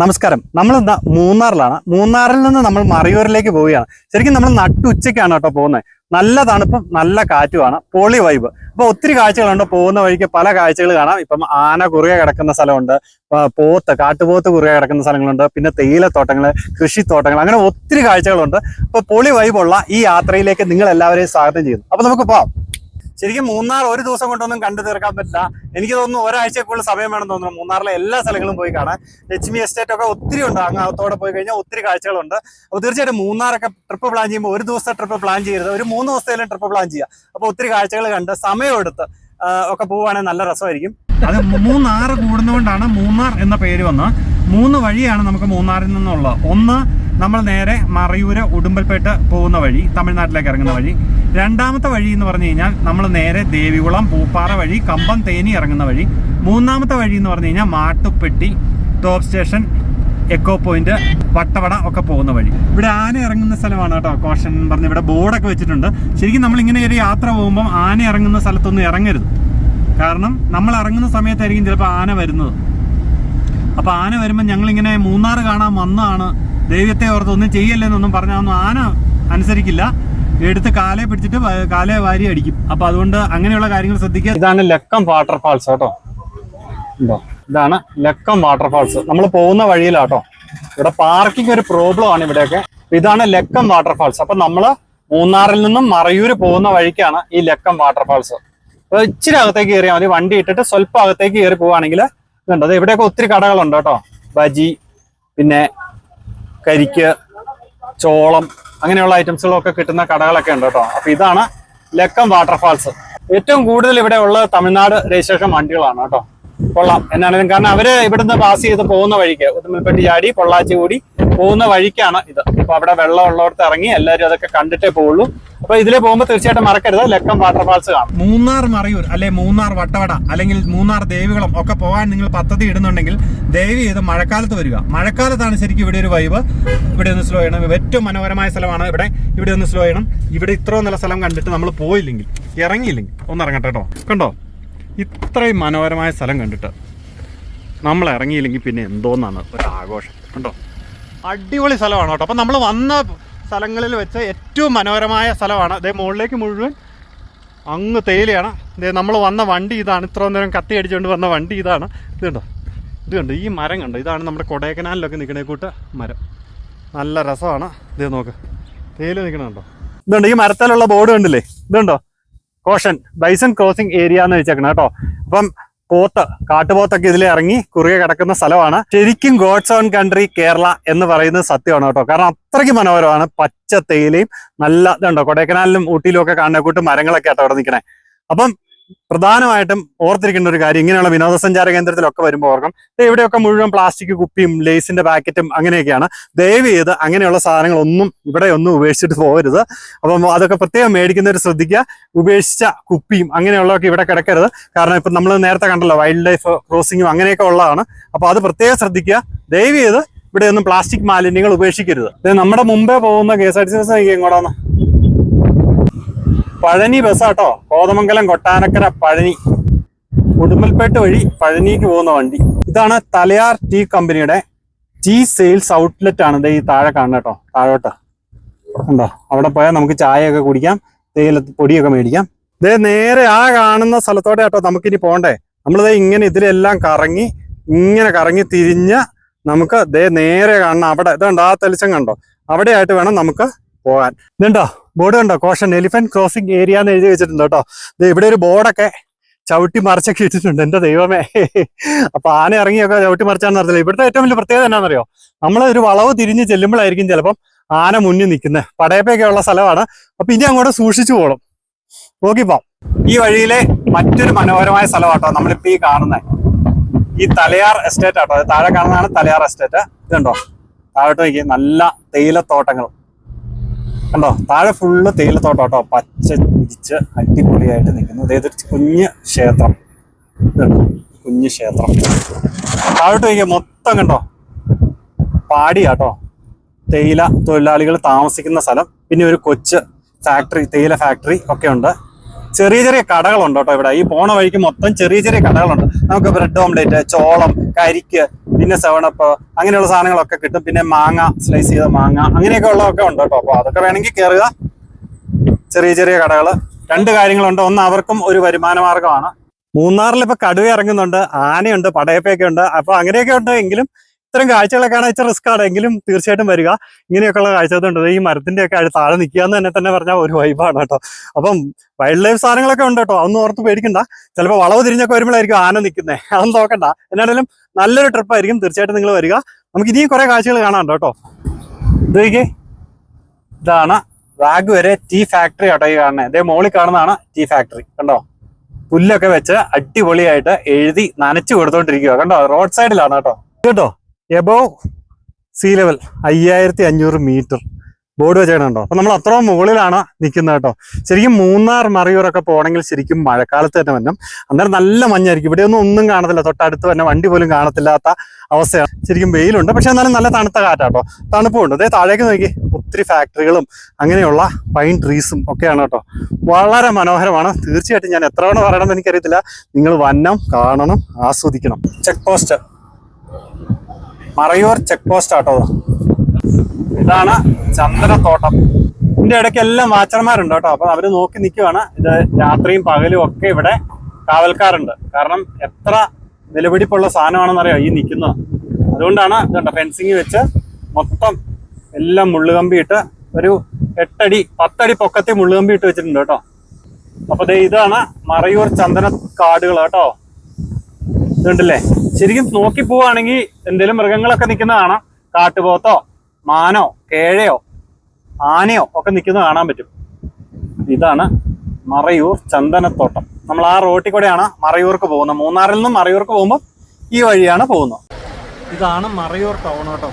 നമസ്കാരം. നമ്മൾ മൂന്നാറിലാണ്. മൂന്നാറിൽ നിന്ന് നമ്മൾ മറയൂരിലേക്ക് പോവുകയാണ്. ശരിക്കും നമ്മൾ നട്ടുച്ചയ്ക്കാണ് കേട്ടോ പോകുന്നത്. നല്ല തണുപ്പും നല്ല കാറ്റുമാണ്. പൊളി വൈബ് അപ്പൊ ഒത്തിരി കാഴ്ചകളുണ്ട്. പോകുന്ന വഴിക്ക് പല കാഴ്ചകൾ കാണാം. ഇപ്പം ആന കുറുകെ കിടക്കുന്ന സ്ഥലമുണ്ട്. പോത്ത് കാട്ടുപോത്ത് കുറുകെ കിടക്കുന്ന സ്ഥലങ്ങളുണ്ട്. പിന്നെ തേയിലത്തോട്ടങ്ങൾ കൃഷിത്തോട്ടങ്ങൾ അങ്ങനെ ഒത്തിരി കാഴ്ചകളുണ്ട്. അപ്പൊ പൊളി വൈബുള്ള ഈ യാത്രയിലേക്ക് നിങ്ങൾ എല്ലാവരെയും സ്വാഗതം ചെയ്യുന്നു. അപ്പൊ നമുക്ക് പോവാം. ശരിക്കും മൂന്നാർ ഒരു ദിവസം കൊണ്ടൊന്നും കണ്ടു തീർക്കാൻ പറ്റില്ല. എനിക്ക് തോന്നുന്നു ഒരാഴ്ചക്കുള്ള സമയം വേണം തോന്നുന്നു. മൂന്നാറിലെ എല്ലാ സ്ഥലങ്ങളും പോയി കാണാൻ. ലക്ഷ്മി എസ്റ്റേറ്റ് ഒക്കെ ഒത്തിരി ഉണ്ട്. അങ്ങ് അകത്തോടെ പോയി കഴിഞ്ഞാൽ ഒത്തിരി കാഴ്ചകളുണ്ട്. അപ്പോൾ തീർച്ചയായിട്ടും മൂന്നാറൊക്കെ ട്രിപ്പ് പ്ലാൻ ചെയ്യുമ്പോൾ ഒരു ദിവസത്തെ ട്രിപ്പ് പ്ലാൻ ചെയ്യരുത്. ഒരു മൂന്ന് ദിവസത്തേലും ട്രിപ്പ് പ്ലാൻ ചെയ്യുക. അപ്പോൾ ഒത്തിരി കാഴ്ചകൾ കണ്ട് സമയമെടുത്ത് ഒക്കെ പോവുകയാണെങ്കിൽ നല്ല രസമായിരിക്കും. അത് മൂന്നാറ് കൂടുന്നതുകൊണ്ടാണ് മൂന്നാർ എന്ന പേര് വന്നത്. മൂന്ന് വഴിയാണ് നമുക്ക് മൂന്നാറിൽ നിന്നുള്ളത് ഒന്ന് നമ്മൾ നേരെ മറയൂര് ഉടുമ്പൽപേട്ട് പോകുന്ന വഴി തമിഴ്നാട്ടിലേക്ക് ഇറങ്ങുന്ന വഴി. രണ്ടാമത്തെ വഴി എന്ന് പറഞ്ഞു കഴിഞ്ഞാൽ നമ്മൾ നേരെ ദേവികുളം പൂപ്പാറ വഴി കമ്പം തേനി ഇറങ്ങുന്ന വഴി. മൂന്നാമത്തെ വഴി എന്ന് പറഞ്ഞു കഴിഞ്ഞാൽ Mattupetty top station echo point Vattavada ഒക്കെ പോകുന്ന വഴി. ഇവിടെ ആന ഇറങ്ങുന്ന സ്ഥലമാണ് കേട്ടോ കോഷൻ പറഞ്ഞ് ഇവിടെ ബോർഡൊക്കെ വെച്ചിട്ടുണ്ട്. ശരിക്കും നമ്മൾ ഇങ്ങനെ ഒരു യാത്ര പോകുമ്പോൾ ആന ഇറങ്ങുന്ന സ്ഥലത്തൊന്നും ഇറങ്ങരുത്. കാരണം നമ്മൾ ഇറങ്ങുന്ന സമയത്തായിരിക്കും ചിലപ്പോൾ ആന വരുന്നത്. അപ്പോൾ ആന വരുമ്പോൾ ഞങ്ങൾ ഇങ്ങനെ മൂന്നാർ കാണാൻ വന്നതാണ്. ദൈവത്തെ ഓർത്ത് ഒന്നും ചെയ്യല്ലെന്നൊന്നും പറഞ്ഞാൽ ഒന്നും ആന അനുസരിക്കില്ല. എടുത്ത് കാലെ പിടിച്ചിട്ട് കാലേ വാരി അടിക്കും. അപ്പൊ അതുകൊണ്ട് അങ്ങനെയുള്ള കാര്യങ്ങൾ ശ്രദ്ധിക്കുക. ഇതാണ് ലക്കം വാട്ടർഫാൾസ് കേട്ടോ. ഉണ്ടോ? ഇതാണ് ലക്കം വാട്ടർഫാൾസ് നമ്മൾ പോകുന്ന വഴിയിലാട്ടോ. ഇവിടെ പാർക്കിംഗ് ഒരു പ്രോബ്ലം ആണ് ഇവിടെയൊക്കെ. ഇതാണ് ലക്കം വാട്ടർഫാൾസ് അപ്പൊ നമ്മൾ മൂന്നാറിൽ നിന്നും മറയൂര് പോകുന്ന വഴിക്കാണ് ഈ ലക്കം വാട്ടർഫാൾസ് അപ്പൊ ഇച്ചിരി അകത്തേക്ക് കയറിയാൽ മതി. വണ്ടി ഇട്ടിട്ട് സ്വല്പം അകത്തേക്ക് കയറി പോവുകയാണെങ്കിൽ ഇതുണ്ട്. അത് ഇവിടെയൊക്കെ ഒത്തിരി കടകളുണ്ട് കേട്ടോ. ബജി പിന്നെ കരിക്ക് ചോളം അങ്ങനെയുള്ള ഐറ്റംസുകളൊക്കെ കിട്ടുന്ന കടകളൊക്കെ ഉണ്ട് കേട്ടോ. അപ്പൊ ഇതാണ് ലക്കം വാട്ടർഫാൾസ്. ഏറ്റവും കൂടുതൽ ഇവിടെ ഉള്ളത് തമിഴ്നാട് രജിസ്ട്രേഷൻ വണ്ടികളാണ് കേട്ടോ. കൊള്ളാം. എന്നാണെങ്കിലും കാരണം അവർ ഇവിടുന്ന് പാസ് ചെയ്ത് പോകുന്ന വഴിക്ക്. ഉദുമൽപ്പെട്ടി ചാടി പൊള്ളാച്ചി കൂടി പോകുന്ന വഴിക്കാണ് ഇത്. അപ്പൊ അവിടെ വെള്ളം ഉള്ളവർക്ക് ഇറങ്ങി എല്ലാവരും അതൊക്കെ കണ്ടിട്ടേ പോകുള്ളൂ അപ്പൊ ഇതിലെ പോകുമ്പോൾ തീർച്ചയായിട്ടും മറക്കരുത്. ലക്കം വാട്ടർഫാൾസ് കാണും. മൂന്നാർ മറയൂർ അല്ലെ മൂന്നാർ വട്ടവട അല്ലെങ്കിൽ മൂന്നാർ ദേവികുളം ഒക്കെ പോകാൻ നിങ്ങൾ പദ്ധതി ഇടുന്നുണ്ടെങ്കിൽ ദേവി ചെയ്ത് മഴക്കാലത്ത് വരിക. മഴക്കാലത്താണ് ശരിക്കും ഇവിടെ ഒരു വൈബ് ഇവിടെ ഒന്ന് സ്ലോ ചെയ്യണം. ഏറ്റവും മനോഹരമായ സ്ഥലമാണ് ഇവിടെ. ഇവിടെ ഒന്ന് സ്ലോ ചെയ്യണം. ഇവിടെ ഇത്രയും നല്ല സ്ഥലം കണ്ടിട്ട് നമ്മൾ പോയില്ലെങ്കിൽ ഇറങ്ങിയില്ലെങ്കിൽ ഒന്ന് ഇറങ്ങട്ടെ കേട്ടോ. കണ്ടോ? ഇത്രയും മനോഹരമായ സ്ഥലം കണ്ടിട്ട് നമ്മൾ ഇറങ്ങിയില്ലെങ്കിൽ പിന്നെ എന്തോന്നാണ് ഒരു ആഘോഷം. കണ്ടോ? അടിപൊളി സ്ഥലമാണ് കേട്ടോ. അപ്പം നമ്മൾ വന്ന സ്ഥലങ്ങളിൽ വെച്ച് ഏറ്റവും മനോഹരമായ സ്ഥലമാണ്. അതേ മുകളിലേക്ക് മുഴുവൻ അങ്ങ് തേയിലയാണ്. ഇതേ നമ്മൾ വന്ന വണ്ടി ഇതാണ്. ഇത്ര നേരം കത്തി അടിച്ചുകൊണ്ട് വന്ന വണ്ടി ഇതാണ്. ഇത് കണ്ടോ? കണ്ടോ? ഈ മരം കണ്ടോ? ഇതാണ് നമ്മുടെ കൊടൈക്കനാലിലൊക്കെ നിൽക്കണേ കൂട്ട മരം. നല്ല രസമാണ്. ഇതേ നോക്ക്. തേയില നിൽക്കണുണ്ടോ ഇതുണ്ട് ഈ മരത്തിലുള്ള ബോർഡ് കണ്ടില്ലേ? ഇതുണ്ടോ കോഷൻ ബൈസൺ ക്രോസിംഗ് ഏരിയ എന്ന് വെച്ചേക്കണം കേട്ടോ. അപ്പം പോത്ത് കാട്ടുപോത്തൊക്കെ ഇതിൽ ഇറങ്ങി കുറുകെ കിടക്കുന്ന സ്ഥലമാണ്. ശരിക്കും ഗോഡ്സ് ഓൺ കൺട്രി കേരള എന്ന് പറയുന്നത് സത്യമാണ് കേട്ടോ. കാരണം അത്രയ്ക്ക് മനോഹരമാണ്. പച്ച തേയിലയും നല്ല ഇതുണ്ടോ? കൊടൈക്കനാലിലും ഊട്ടിയിലും ഒക്കെ കാണുന്ന കൂട്ട് മരങ്ങളൊക്കെ ആട്ടോ അവിടെ നിൽക്കണേ. അപ്പം പ്രധാനമായിട്ടും ഓർത്തിരിക്കേണ്ട ഒരു കാര്യം ഇങ്ങനെയുള്ള വിനോദസഞ്ചാര കേന്ദ്രത്തിലൊക്കെ വരുമ്പോൾ ഓർക്കും ഇവിടെയൊക്കെ മുഴുവൻ പ്ലാസ്റ്റിക് കുപ്പിയും ലേസിന്റെ പാക്കറ്റും അങ്ങനെയൊക്കെയാണ്. ദയവ് ചെയ്ത് അങ്ങനെയുള്ള സാധനങ്ങളൊന്നും ഇവിടെ ഒന്നും ഉപേക്ഷിച്ചിട്ട് പോകരുത്. അപ്പം അതൊക്കെ പ്രത്യേകം മേടിക്കുന്നവർ ശ്രദ്ധിക്കുക. ഉപേക്ഷിച്ച കുപ്പിയും അങ്ങനെയുള്ളതൊക്കെ ഇവിടെ കിടക്കരുത്. കാരണം ഇപ്പം നമ്മൾ നേരത്തെ കണ്ടല്ലോ വൈൽഡ് ലൈഫ് ക്രോസിങ്ങും അങ്ങനെയൊക്കെ ഉള്ളതാണ്. അപ്പോൾ അത് പ്രത്യേകം ശ്രദ്ധിക്കുക. ദയവ് ചെയ്ത് ഇവിടെയൊന്നും പ്ലാസ്റ്റിക് മാലിന്യങ്ങൾ ഉപേക്ഷിക്കരുത്. നമ്മുടെ മുമ്പേ പോകുന്ന K S R T C bus എങ്ങോട്ടാണ് പഴനി ബസ്സാട്ടോ. കോതമംഗലം കൊട്ടാനക്കര പഴനി. ഉടുമ്പൽപേട്ട് വഴി പഴനിക്ക് പോകുന്ന വണ്ടി. ഇതാണ് തലയാർ ടീ കമ്പനിയുടെ ടീ സെയിൽസ് ഔട്ട്ലെറ്റ് ആണ്. ഈ താഴെ കാണുന്നത് കേട്ടോ താഴോട്ട്. ഉണ്ടോ അവിടെ പോയാൽ നമുക്ക് ചായയൊക്കെ കുടിക്കാം. തേയില പൊടിയൊക്കെ മേടിക്കാം. ഇതേ നേരെ ആ കാണുന്ന സ്ഥലത്തോടെ കേട്ടോ നമുക്കിനി പോണ്ടേ. നമ്മളിതേ ഇങ്ങനെ ഇതിലെല്ലാം കറങ്ങി ഇങ്ങനെ കറങ്ങി തിരിഞ്ഞ് നമുക്ക് ദേ നേരെ കാണണം അവിടെ ഇതുണ്ട് ആ തെളിച്ചം കണ്ടോ? അവിടെ ആയിട്ട് വേണം നമുക്ക് പോകാൻ ഇതുണ്ടോ? ബോർഡ് കണ്ടോ? കോഷൻ എലിഫന്റ് ക്രോസിംഗ് ഏരിയ എന്ന് എഴുതി വെച്ചിട്ടുണ്ട് കേട്ടോ. ഇവിടെ ഒരു ബോർഡൊക്കെ ചവിട്ടി മറിച്ചൊക്കെ ഇട്ടിട്ടുണ്ട് എന്റെ ദൈവമേ. അപ്പൊ ആന ഇറങ്ങിയൊക്കെ ചവിട്ടി മറിച്ചാന്ന് അറിയില്ല ഇവിടുത്തെ ഏറ്റവും വലിയ പ്രത്യേകത എന്നാണെന്നറിയോ നമ്മൾ ഒരു വളവ് തിരിഞ്ഞ് ചെല്ലുമ്പോഴായിരിക്കും ചിലപ്പം ആന മുന്നിൽ നിൽക്കുന്നത് പടയപ്പൊക്കെ ഉള്ള സ്ഥലമാണ്. അപ്പൊ ഇനി അങ്ങോട്ട് സൂക്ഷിച്ചു പോകണം നോക്കിപ്പോ ഈ വഴിയിലെ മറ്റൊരു മനോഹരമായ സ്ഥലമാട്ടോ നമ്മളിപ്പോ ഈ കാണുന്നത് ഈ തലയാർ എസ്റ്റേറ്റ് ആട്ടോ താഴെ കാണുന്നതാണ് തലയാർ എസ്റ്റേറ്റ്. ഇതുണ്ടോ? താഴോട്ട് നോക്കി. നല്ല തേയിലത്തോട്ടങ്ങൾ. കണ്ടോ? താഴെ ഫുള്ള് തേയിലത്തോട്ടം കേട്ടോ പച്ച പിരിച്ച് അടിപൊളിയായിട്ട് നിൽക്കുന്നു. അതായത് കുഞ്ഞ് ക്ഷേത്രം. കുഞ്ഞ് ക്ഷേത്രം. താഴോട്ട് നോക്കിയാൽ മൊത്തം കണ്ടോ? പാടിയാട്ടോ. തേയില തൊഴിലാളികൾ താമസിക്കുന്ന സ്ഥലം. പിന്നെ ഒരു കൊച്ച് ഫാക്ടറി തേയില ഫാക്ടറി ഒക്കെ ഉണ്ട്. ചെറിയ ചെറിയ കടകളുണ്ട് കേട്ടോ ഇവിടെ. ഈ പോണ വഴിക്ക് മൊത്തം ചെറിയ ചെറിയ കടകളുണ്ട്. നമുക്ക് ബ്രെഡ് ഓംലേറ്റ് ചോളം കരിക്ക് പിന്നെ സെവണപ്പ് അങ്ങനെയുള്ള സാധനങ്ങളൊക്കെ കിട്ടും. പിന്നെ മാങ്ങ സ്ലൈസ് ചെയ്ത മാങ്ങ അങ്ങനെയൊക്കെ ഉള്ളതൊക്കെ ഉണ്ട് കേട്ടോ. അപ്പോൾ അതൊക്കെ വേണമെങ്കിൽ കയറുക ചെറിയ ചെറിയ കടകൾ രണ്ട് കാര്യങ്ങളുണ്ട്. ഒന്ന് അവർക്കും ഒരു വരുമാന മാർഗമാണ് മൂന്നാറിൽ ഇപ്പൊ കടുവ ഇറങ്ങുന്നുണ്ട്. ആനയുണ്ട് പടയപ്പയൊക്കെ ഉണ്ട്. അപ്പൊ അങ്ങനെയൊക്കെ ഉണ്ട് എങ്കിലും ഇത്തരം കാഴ്ചകളൊക്കെ ആണ് ഇച്ചിരി റിസ്ക് ആണ്. എങ്കിലും തീർച്ചയായിട്ടും വരിക. ഇങ്ങനെയൊക്കെയുള്ള കാഴ്ചകളുണ്ട് ഈ മരത്തിന്റെ ഒക്കെ താഴെ നിൽക്കുക എന്ന് തന്നെ തന്നെ പറഞ്ഞാൽ ഒരു വൈബാണ് കേട്ടോ. അപ്പം വൈൽഡ് ലൈഫ് സാധനങ്ങളൊക്കെ ഉണ്ട് കേട്ടോ. അതൊന്നും ഓർത്ത് പേടിക്കണ്ട. ചിലപ്പോൾ വളവ് തിരിഞ്ഞൊക്കെ വരുമ്പോഴായിരിക്കും ആന നിൽക്കുന്നത് അതൊന്നും നോക്കണ്ട. എന്നാലും നല്ലൊരു ട്രിപ്പ് ആയിരിക്കും. തീർച്ചയായിട്ടും നിങ്ങൾ വരിക. നമുക്ക് ഇനിയും കുറെ കാഴ്ചകൾ കാണാനുണ്ട് കേട്ടോ. ഇതൊക്കെ ഇതാണ് റാഗ് വരെ ടീ ഫാക്ടറി ആട്ടോ ഈ കാണുന്നത് ഇതേ മോളിൽ കാണുന്നതാണ് ടീ ഫാക്ടറി കണ്ടോ? പുല്ലൊക്കെ വെച്ച് അടിപൊളിയായിട്ട് എഴുതി നനച്ചു കൊടുത്തോണ്ടിരിക്കുക കണ്ടോ? റോഡ് സൈഡിലാണ് കേട്ടോ. കേട്ടോ? എബോവ് സീ ലെവൽ അയ്യായിരത്തി അഞ്ഞൂറ് മീറ്റർ ബോർഡ് വെച്ചിട്ടുണ്ടോ? അപ്പൊ നമ്മൾ അത്രയും മുകളിലാണ് നിൽക്കുന്നത് കേട്ടോ. ശരിക്കും മൂന്നാർ മറയൂരൊക്കെ പോകണമെങ്കിൽ ശരിക്കും മഴക്കാലത്ത് തന്നെ വന്നും അന്നേരം നല്ല മഞ്ഞായിരിക്കും. ഇവിടെ ഒന്നും ഒന്നും കാണത്തില്ല. തൊട്ടടുത്ത് തന്നെ വണ്ടി പോലും കാണത്തില്ലാത്ത അവസ്ഥയാണ്. ശരിക്കും വെയിലുണ്ട്. പക്ഷെ എന്നാലും നല്ല തണുത്ത കാറ്റാട്ടോ. തണുപ്പുണ്ട്. അതേ താഴേക്ക് നോക്കി. ഒത്തിരി ഫാക്ടറികളും അങ്ങനെയുള്ള പൈൻ ട്രീസും ഒക്കെയാണ് കേട്ടോ. വളരെ മനോഹരമാണ്. തീർച്ചയായിട്ടും ഞാൻ എത്ര തവണ പറയണമെന്ന് എനിക്കറിയത്തില്ല. നിങ്ങൾ വന്നം കാണണം ആസ്വദിക്കണം. Check post Marayoor check post ആട്ടോ ഇതാണ് ചന്ദനത്തോട്ടം. ഇതിന്റെ ഇടയ്ക്ക് എല്ലാം വാച്ചർമാരുണ്ട് കേട്ടോ. അപ്പൊ അവർ നോക്കി നിൽക്കുവാണ് ഇത് രാത്രിയും പകലും ഒക്കെ ഇവിടെ കാവൽക്കാരുണ്ട്. കാരണം എത്ര നിലപിടിപ്പുള്ള സാധനമാണെന്നറിയോ ഈ നിൽക്കുന്നത് അതുകൊണ്ടാണ് ഇതുണ്ട് ഫെൻസിങ് വെച്ച് മൊത്തം എല്ലാം മുള്ളുകമ്പിയിട്ട് ഒരു എട്ടടി പത്തടി പൊക്കത്തിൽ മുള്ളുകമ്പി ഇട്ട് വെച്ചിട്ടുണ്ട് കേട്ടോ. അപ്പൊ ദേ ഇതാണ് മറയൂർ ചന്ദന കാടുകൾ കേട്ടോ. ഇതുണ്ടല്ലേ? ശരിക്കും നോക്കി പോവാണെങ്കിൽ എന്തെങ്കിലും മൃഗങ്ങളൊക്കെ നിൽക്കുന്ന കാണാം. കാട്ടുപോത്തോ മാനോ കേഴയോ ആനയോ ഒക്കെ നിൽക്കുന്നത് കാണാൻ പറ്റും. ഇതാണ് മറയൂർ ചന്ദനത്തോട്ടം. നമ്മൾ ആ റോട്ടിൽ കൂടെയാണ് മറയൂർക്ക് പോകുന്നത്. മൂന്നാറിൽ നിന്നും മറയൂർക്ക് പോകുമ്പോൾ ഈ വഴിയാണ് പോകുന്നത്. ഇതാണ് മറയൂർ ടൗൺ കേട്ടോ.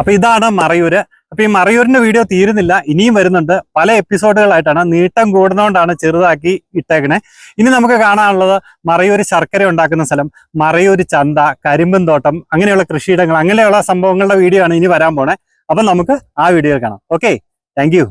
അപ്പൊ ഇതാണ് മറയൂര് അപ്പൊ ഈ മറയൂരിന്റെ വീഡിയോ തീരുന്നില്ല ഇനിയും വരുന്നുണ്ട്. പല എപ്പിസോഡുകളായിട്ടാണ് നീട്ടം കൂടുന്നതുകൊണ്ടാണ് ചെറുതാക്കി ഇട്ടേക്കണേ. ഇനി നമുക്ക് കാണാനുള്ളത് മറയൂർ ശർക്കര ഉണ്ടാക്കുന്ന സ്ഥലം മറയൂർ ചന്ത കരിമ്പും തോട്ടം അങ്ങനെയുള്ള കൃഷിയിടങ്ങൾ അങ്ങനെയുള്ള സംഭവങ്ങളുടെ വീഡിയോ ആണ് ഇനി വരാൻ പോണേ. അപ്പൊ നമുക്ക് ആ വീഡിയോ കാണാം. Okay thank